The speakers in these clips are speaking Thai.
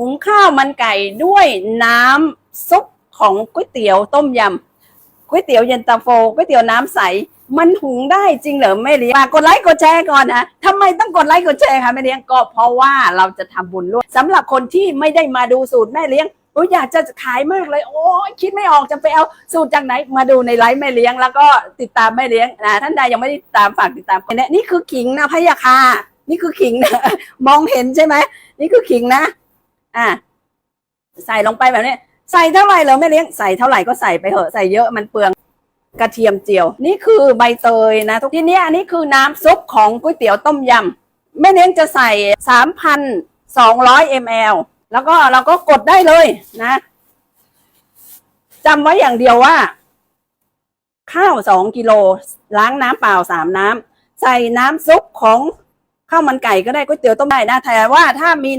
หุงข้าวมันไก่ด้วยน้ำซุปของก๋วยเตี๋ยวต้มยำก๋วยเตี๋ยวเย็นตาโฟก๋วยเตี๋ยวน้ำใส มันหุงได้จริงเหรอแม่เลี้ยงกดไลค์กดแชร์ก่อนนะทำไมต้องกดไลค์กดแชร์คะแม่เลี้ยงก็เพราะว่าเราจะทำบุญร่วมสำหรับคนที่ไม่ได้มาดูสูตรแม่เลี้ยงโอ้ยอยากจะขายมากเลย โอ้ยคิดไม่ออกจะไปเอาสูตรจากไหนมาดูในไลฟ์แม่เลี้ยง แล้วก็ติดตามแม่เลี้ยงนะท่านใดยังไม่ได้ติดตามฝากติดตามเนี่ยนี่คือขิงนะพะยาคานี่คือขิงนะ มองเห็นใช่ไหมนี่คือขิงนะ อะใส่ลงไปแบบนี้ ใส่เท่าไหร่เหรอแม่เลี้ยงใส่เท่าไหร่ก็ใส่ไปเถอะใส่เยอะมันเปลืองกระเทียมเจียว นี่คือใบเตยนะทุกทีนี้อันนี้คือน้ำซุปของก๋วยเตี๋ยวต้มยำแม่เลี้ยงจะใส่สามพันสองร้อยมลแล้วก็เราก็กดได้เลยนะจำไว้อย่างเดียวว่า ข้าวสองกิโลล้างน้ำเปล่าสามน้ำใส่น้ำซุปของข้าวมันไก่ก็ได้ก๋วยเตี๋ยวต้มได้นะแต่ว่าถ้ามี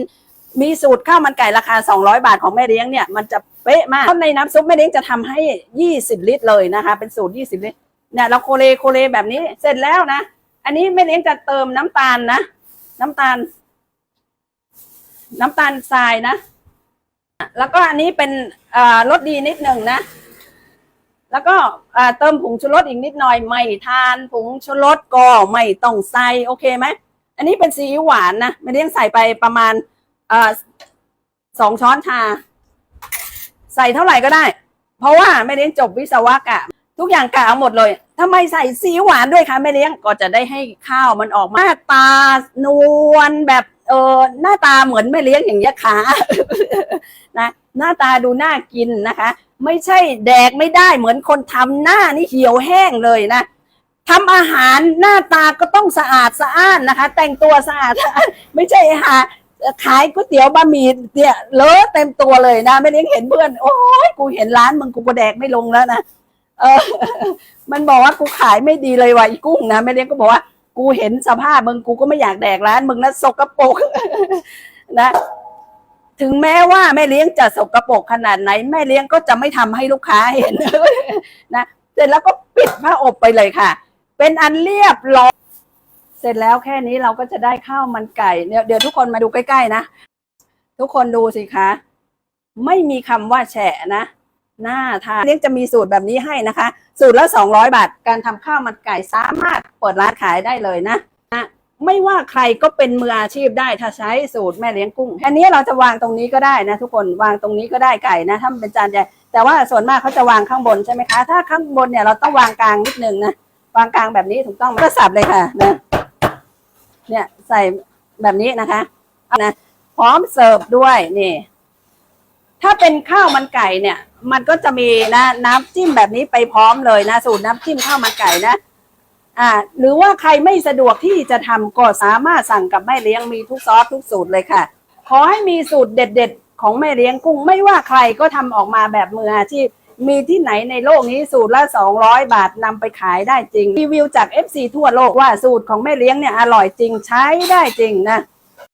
มีสูตรข้าวมันไก่ราคา 200 บาทของแม่เลี้ยงเนี่ยมันจะเป๊ะมากเพราะในน้ำซุปแม่เลี้ยงจะทำให้ 20 ลิตรเลยนะคะ เป็นสูตร 20 ลิตรเนี่ยเราโคเลโคเลแบบนี้เสร็จแล้วนะ อันนี้แม่เลี้ยงจะเติมน้ำตาลนะ น้ำตาล น้ำตาลทรายนะ แล้วก็อันนี้เป็นรสดีนิดหนึ่งนะ แล้วก็เติมผงชูรสอีกนิดหน่อยไม่ทานผงชูรสก็ไม่ต้องใส่โอเคไหมอันนี้เป็นซีอิ๊วหวานนะไม่ได้ยงใส่ไปประมาณ เอ่อสองช้อนชา ใส่เท่าไหร่ก็ได้ เพราะว่าไม่เลี้ยงจบวิศวะกะ ทุกอย่างกะเอาหมดเลยทำไมใส่ซีอิ๊วหวานด้วยคะแม่เลี้ยงก็จะได้ให้ข้าวมันออกมาหน้าตานวลแบบเออหน้าตาเหมือนแม่เลี้ยงอย่างเงี้ยค่ะนะหน้าตาดูน่ากินนะคะ ไม่ใช่แดกไม่ได้เหมือนคนทำหน้านี่เหี่ยวแห้งเลยนะทำอาหารหน้าตาก็ต้องสะอาดสะอ้านนะคะ แต่งตัวสะอาดไม่ใช่หา ขายก๋วยเตี๋ยวบะหมี่เนี่ยเลอะเต็มตัวเลยนะไม่เลี้ยงเห็นเพื่อน โอ้ยกูเห็นร้านมึงกูก็แดกไม่ลงแล้วนะเออ มันบอกว่ากูขายไม่ดีเลยว่ะอีกุ้งนะไม่เลี้ยงก็บอกว่า กูเห็นสภาพมึงกูก็ไม่อยากแดกร้านมึงนะสกปรกนะ ถึงแม้ว่าแม่เลี้ยงจะสกปรกขนาดไหนแม่เลี้ยงก็จะไม่ทำให้ลูกค้าเห็นนะเสร็จแล้วก็ปิดผ้าอบไปเลยค่ะ เป็นอันเรียบร้อย เสร็จแล้วแค่นี้เราก็จะได้ข้าวมันไก่เดี๋ยวเดี๋ยวทุกคนมาดูใกล้ๆนะ ทุกคนดูสิคะ ไม่มีคำว่าแฉะนะหน่าทานเลี้ยงจะมีสูตรแบบนี้ให้นะคะ สูตรละสองร้อยบาท การทำข้าวมันไก่สามารถเปิดร้านขายได้เลยนะนะไม่ว่าใครก็เป็นมืออาชีพได้ถ้าใช้สูตรแม่เลี้ยงกุ้งอันนี้เราจะวางตรงนี้ก็ได้นะ ทุกคนวางตรงนี้ก็ได้ไก่นะถ้ามันเป็นจานใหญ่แต่ว่าส่วนมากเขาจะวางข้างบนใช่ไหมคะ ถ้าข้างบนเนี่ยเราต้องวางกลางนิดนึงนะวางกลางแบบนี้ถูกต้องก็สับเลยค่ะนะ เนี่ยใส่แบบนี้นะคะนะพร้อมเสิร์ฟด้วยนี่ ถ้าเป็นข้าวมันไก่เนี่ย มันก็จะมีนะน้ำจิ้มแบบนี้ไปพร้อมเลยนะ สูตรน้ำจิ้มข้าวมันไก่นะอ่า หรือว่าใครไม่สะดวกที่จะทำก็สามารถสั่งกับแม่เลี้ยงมีทุกซอสทุกสูตรเลยค่ะ ขอให้มีสูตรเด็ด ๆ ของแม่เลี้ยงกุ้ง ไม่ว่าใครก็ทำออกมาแบบมืออาชีพ มีที่ไหนในโลกนี้สูตรละ 200 บาทนำไปขายได้จริง รีวิวจาก FC ทั่วโลกว่าสูตรของแม่เลี้ยงเนี่ยอร่อยจริงใช้ได้จริงนะ